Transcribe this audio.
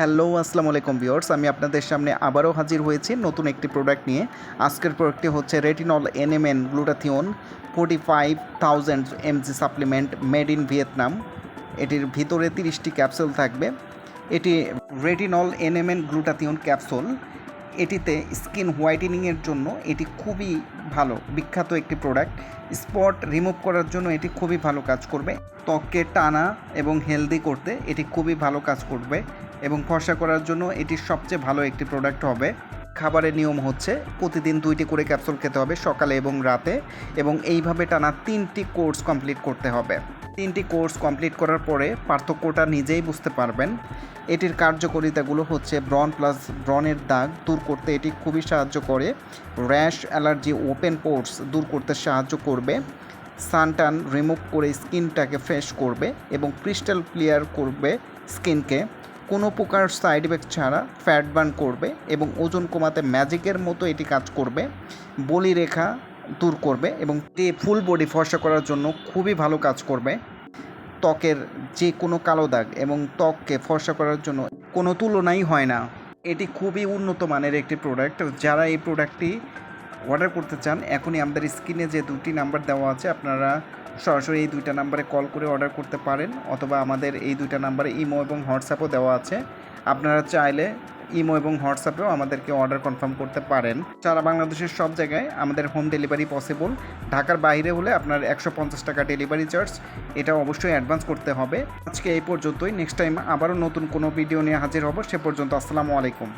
Hello, আসসালামু আলাইকুম viewers. আমি আপনাদের সামনে আবারও হাজির হয়েছি নতুন একটি প্রোডাক্ট নিয়ে। আজকের প্রোডাক্টটি হচ্ছে retinol NMN glutathione forty five thousand MG supplement made in Vietnam এটির ভিতরে তিরিশটি ক্যাপসুল থাকবে। এটি রেটিনল এনএমএন গ্লুটাথিওন ক্যাপসুল এটিতে স্কিন হোয়াইটেনিংয়ের জন্য এটি খুবই ভালো, বিখ্যাত একটি প্রোডাক্ট স্পট রিমুভ করার জন্য এটি খুবই ভালো কাজ করবে। ত্বককে টানা এবং হেলদি করতে এটি খুবই ভালো কাজ করবে। এবং ফর্সা করার জন্য এটি সবচেয়ে ভালো একটি প্রোডাক্ট হবে। খাবারের নিয়ম হচ্ছে প্রতিদিন দুইটি করে ক্যাপসুল খেতে হবে সকালে এবং রাতে এবং এইভাবে টানা তিনটি কোর্স কমপ্লিট করতে হবে। তিনটি কোর্স কমপ্লিট করার পরে পার্থক্যটা নিজেই বুঝতে পারবেন। এটির কার্যকারিতাগুলো হচ্ছে ব্রন প্লাস ব্রনের দাগ দূর করতে এটি খুবই সাহায্য করে। র্যাশ অ্যালার্জি ওপেন পোর্টস দূর করতে সাহায্য করবে। সানটান রিমুভ করে স্কিনটাকে ফ্রেশ করবে এবং ক্রিস্টাল ক্লিয়ার করবে স্কিনকে কোনো প্রকার সাইড এফেক্ট ছাড়া ফ্যাট বার্ন করবে এবং ওজন কমাতে ম্যাজিকের মতো এটি কাজ করবে, বলি রেখা দূর করবে এবং ফুল বডি ফর্সা করার জন্য খুবই ভালো কাজ করবে। ত্বকের যে কোনো কালো দাগ এবং ত্বককে ফর্সা করার জন্য কোনো তুলনাই হয় না। এটি খুবই উন্নত মানের একটি প্রোডাক্ট যারা এই প্রোডাক্টটি অর্ডার করতে চান, এখনই আমাদের স্ক্রিনে যে দুটি নাম্বার দেওয়া আছে, আপনারা সরাসরি এই দুইটা নাম্বারে কল করে অর্ডার করতে পারেন, অথবা আমাদের এই দুইটা নাম্বারে ইমো এবং হোয়াটসঅ্যাপও দেওয়া আছে। আপনারা চাইলে ইমো এবং হোয়াটসঅ্যাপেও আমাদেরকে অর্ডার কনফার্ম করতে পারেন। সারা বাংলাদেশের সব জায়গায় আমাদের হোম ডেলিভারি পসিবল ঢাকার বাইরে হলে আপনার একশো পঞ্চাশ টাকা ডেলিভারি চার্জ এটা অবশ্যই অ্যাডভান্স করতে হবে। আজকে এই পর্যন্তই। নেক্সট টাইম আবারও নতুন কোনো ভিডিও নিয়ে হাজির হব, সে পর্যন্ত আসসালামু আলাইকুম।